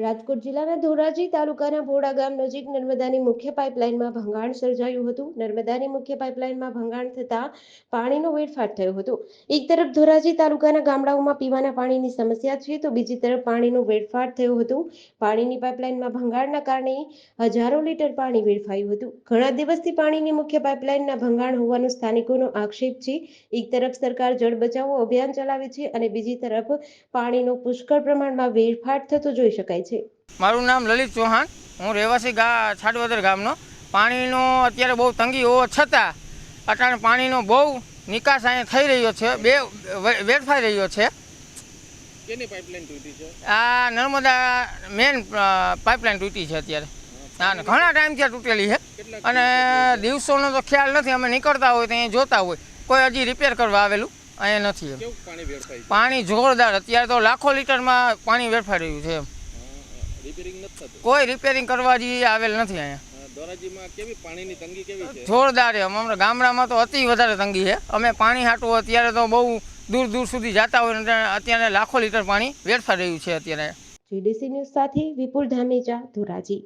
રાજકોટ જિલ્લાના ધોરાજી તાલુકાના ભોડા ગામ નજીક નર્મદાની મુખ્ય પાઇપલાઇનમાં ભંગાણ સર્જાયું હતું. નર્મદાની મુખ્ય પાઇપલાઇનમાં ભંગાણ થતાં પાણીનો વેડફાટ થયો હતો. એક તરફ ધોરાજી તાલુકાના ગામડાઓમાં પીવાના પાણીની સમસ્યા છે તો બીજી તરફ પાણીનો વેડફાટ થયો હતો. પાણીની પાઇપલાઇનમાં ભંગાણના કારણે હજારો લીટર પાણી વેડફાયું હતું. ઘણા દિવસથી પાણીની મુખ્ય પાઇપલાઇનના ભંગાણ હોવાનો સ્થાનિકોનો આક્ષેપ છે. એક તરફ સરકાર જળ બચાવો અભિયાન ચલાવે છે અને બીજી તરફ પાણીનો પુષ્કળ પ્રમાણમાં વેડફાટ થતો જોઈ શકાય છે. મારું નામ લલિત ચૌહાણ. હું રહેવાસી ગા છાડવદર ગામનો. પાણીનો અત્યારે બહુ તંગી હોવા છતાં અત્યારે પાણીનો બહુ નિકાસ અહીંયા થઈ રહ્યો છે. બે વેડફાઈ રહ્યો છે. કેની પાઇપલાઇન તૂટી છે? આ નર્મદા મેન પાઇપલાઇન તૂટી છે અત્યારે. હા ને ઘણા ટાઈમથી ત્યાં તૂટેલી છે. અને દિવસોનો તો ખ્યાલ નથી. અમે નીકળતા હોય તો અહીંયા જોતા હોય. કોઈ હજી રિપેર કરવા આવેલું? અહીંયા નથી પાણી પાણી જોરદાર. અત્યારે તો લાખો લીટરમાં પાણી વેડફાઈ રહ્યું છે એમ. રિપેરિંગ નથી થતું? કોઈ રિપેરિંગ કરવા જેવી આવેલ નથી અહીંયા. ધોરાજીમાં કેવી પાણીની તંગી કેવી છે? જોરદાર છે. અમારા ગામડામાં તો અતિ વધારે તંગી છે. અમે પાણી હાટું અત્યારે તો બહુ દૂર દૂર સુધી જતા હોય અત્યારે લાખો લીટર પાણી વેડફાઈ રહ્યું છે અત્યારે. જીડીસી ન્યૂઝ સાથે વિપુલ ધામેજા ધોરાજી.